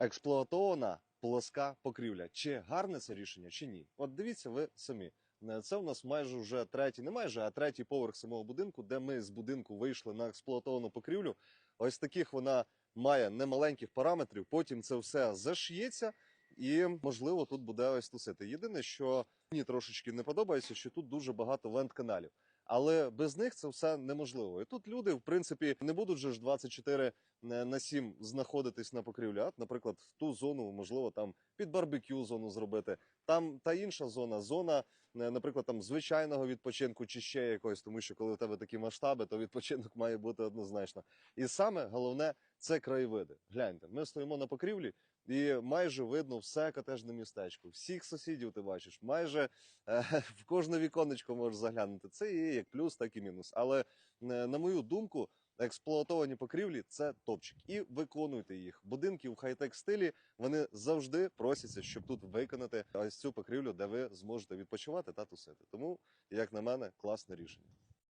експлуатована плоска покрівля. Чи гарне це рішення, чи ні? От дивіться ви самі. Е, Це у нас майже вже третій, не майже, а третій поверх самого будинку, де ми з будинку вийшли на експлуатовану покрівлю. Ось таких вона має немаленьких параметрів. Потім це все зашиється, і можливо тут буде ось тусити. Єдине, що мені трошечки не подобається, що тут дуже багато вент-каналів. Але без них це все неможливо. І тут люди, в принципі, не будуть же ж 24 на 7 знаходитись на покрівлі. А, наприклад, в ту зону, можливо, там під барбекю зону зробити. Там та інша зона, зона, е, наприклад, там звичайного відпочинку чи ще якогось, тому що коли в тебе такі масштаби, то відпочинок має бути однозначно. І саме головне це краєвиди. Гляньте, ми стоїмо на покрівлі. І майже видно все котежне містечко. Всіх сусідів ти бачиш, майже е, в кожне віконечко можеш заглянути. Це є як плюс, так і мінус. Але е, на мою думку, експлуатовані покрівлі це топчик. І виконуйте їх. Будинки в хай-тек стилі вони завжди просяться, щоб тут виконати ось цю покрівлю, де ви зможете відпочивати та тусити. Тому, як на мене, класне рішення.